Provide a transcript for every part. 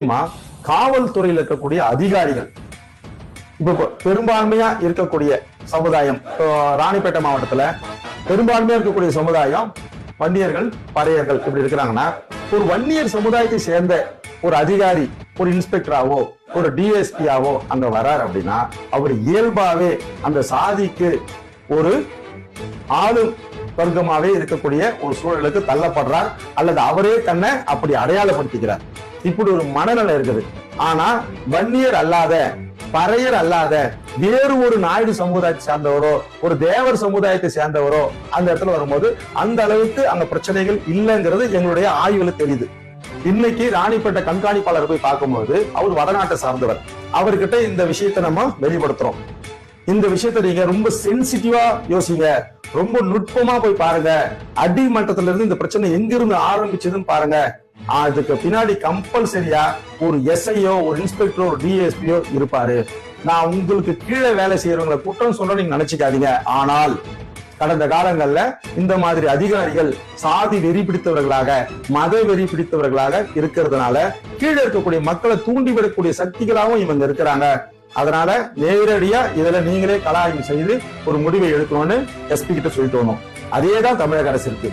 முக்கியமா காவல்துறையில் இருக்கக்கூடிய அதிகாரிகள். இப்ப பெரும்பான்மையா இருக்கக்கூடிய சமுதாயம் இப்போ ராணிப்பேட்டை மாவட்டத்துல பெரும்பான்மையா இருக்கக்கூடிய சமுதாயம் வன்னியர்கள் பறையர்கள் இப்படி இருக்கிறாங்கன்னா ஒரு வன்னியர் சமுதாயத்தை சேர்ந்த ஒரு அதிகாரி ஒரு இன்ஸ்பெக்டராவோ ஒரு டிஎஸ்பியாவோ அங்க வர்றாரு அப்படின்னா அவர் இயல்பாவே அந்த சாதிக்கு ஒரு ஆளும் வர்க்கமாவே இருக்கக்கூடிய ஒரு சூழலுக்கு தள்ளப்படுறார் அல்லது அவரே தன்னை அப்படி அடையாளப்படுத்திக்கிறார். இப்படி ஒரு மனநிலை இருக்குது. ஆனா வன்னியர் அல்லாத பறையர் அல்லாத வேறு ஒரு நாயுடு சமுதாயத்தை சேர்ந்தவரோ ஒரு தேவர் சமுதாயத்தை சேர்ந்தவரோ அந்த இடத்துல வரும்போது அந்த அளவுக்கு அங்க பிரச்சனைகள் இல்லைங்கிறது எங்களுடைய ஆய்வுல தெரியுது. இன்னைக்கு ராணிப்பேட்டை கண்காணிப்பாளர் போய் பார்க்கும்போது அவர் வடநாட்டை சார்ந்தவர். அவர்கிட்ட இந்த விஷயத்தை நம்ம வெளிப்படுத்துறோம். இந்த விஷயத்தை நீங்க ரொம்ப சென்சிட்டிவா யோசிங்க. ரொம்ப நுட்பமா போய் பாருங்க. அடிமட்டத்துல இருந்து இந்த பிரச்சனை எங்கிருந்து ஆரம்பிச்சதுன்னு பாருங்க. அதுக்கு பின்னாடி கம்பல்சரியா ஒரு எஸ்ஐயோ ஒரு இன்ஸ்பெக்டரோ ஒரு டிஎஸ்பியோ இருப்பாரு. நான் உங்களுக்கு கீழே வேலை செய்யறவங்களை குற்றம் சொல்ல நீங்க நினைச்சுக்காதீங்க. ஆனால் கடந்த காலங்கள்ல இந்த மாதிரி அதிகாரிகள் சாதி வெறி பிடித்தவர்களாக மத வெறி பிடித்தவர்களாக இருக்கிறதுனால கீழே இருக்கக்கூடிய மக்களை தூண்டிவிடக்கூடிய சக்திகளாகவும் இவங்க இருக்கிறாங்க. அதனால நேரடியா இதுல நீங்களே கலாய்வு செய்து ஒரு முடிவை எடுக்கணும்னு எஸ்பி கிட்ட சொல்லிட்டு வரணும். அதே தான் தமிழக அரசு இருக்கு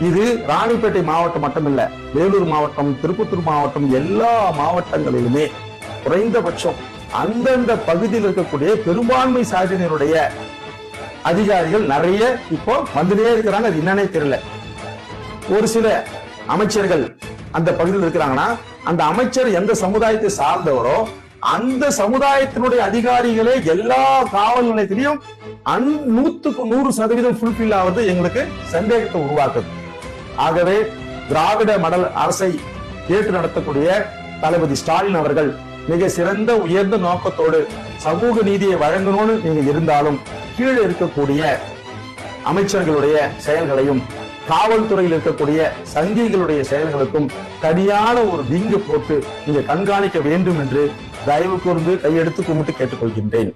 இது ராணிப்பேட்டை மாவட்டம் மட்டுமில்ல வேலூர் மாவட்டம் திருப்பத்தூர் மாவட்டம் எல்லா மாவட்டங்களிலுமே குறைந்தபட்சம் அந்தந்த பகுதியில் இருக்கக்கூடிய பெரும்பான்மை சாதியினருடைய அதிகாரிகள் நிறைய இப்போ வந்துட்டே இருக்கிறாங்க. அது என்னன்னே தெரியல. ஒரு சில அமைச்சர்கள் அந்த பகுதியில் இருக்கிறாங்கன்னா அந்த அமைச்சர் எந்த சமுதாயத்தை சார்ந்தவரோ அந்த சமுதாயத்தினுடைய அதிகாரிகளே எல்லா காவல் நிலையத்திலையும் அன் நூத்துக்கு நூறு சதவீதம் ஃபுல்ஃபில் ஆவது எங்களுக்கு சந்தேகத்தை உருவாக்குது. ஆகவே திராவிட மடல் அரசை ஏற்று நடத்தக்கூடிய தளபதி ஸ்டாலின் அவர்கள் மிக சிறந்த உயர்ந்த நோக்கத்தோடு சமூக நீதியை வழங்கணும்னு நீங்க இருந்தாலும் கீழே இருக்கக்கூடிய அமைச்சர்களுடைய செயல்களையும் காவல்துறையில் இருக்கக்கூடிய சங்கிகளுடைய செயல்களுக்கும் தனியான ஒரு விங்கு போட்டு நீங்க கண்காணிக்க வேண்டும் என்று தயவு கூர்ந்து கையெடுத்து கும்பிட்டு கேட்டுக்கொள்கின்றேன்.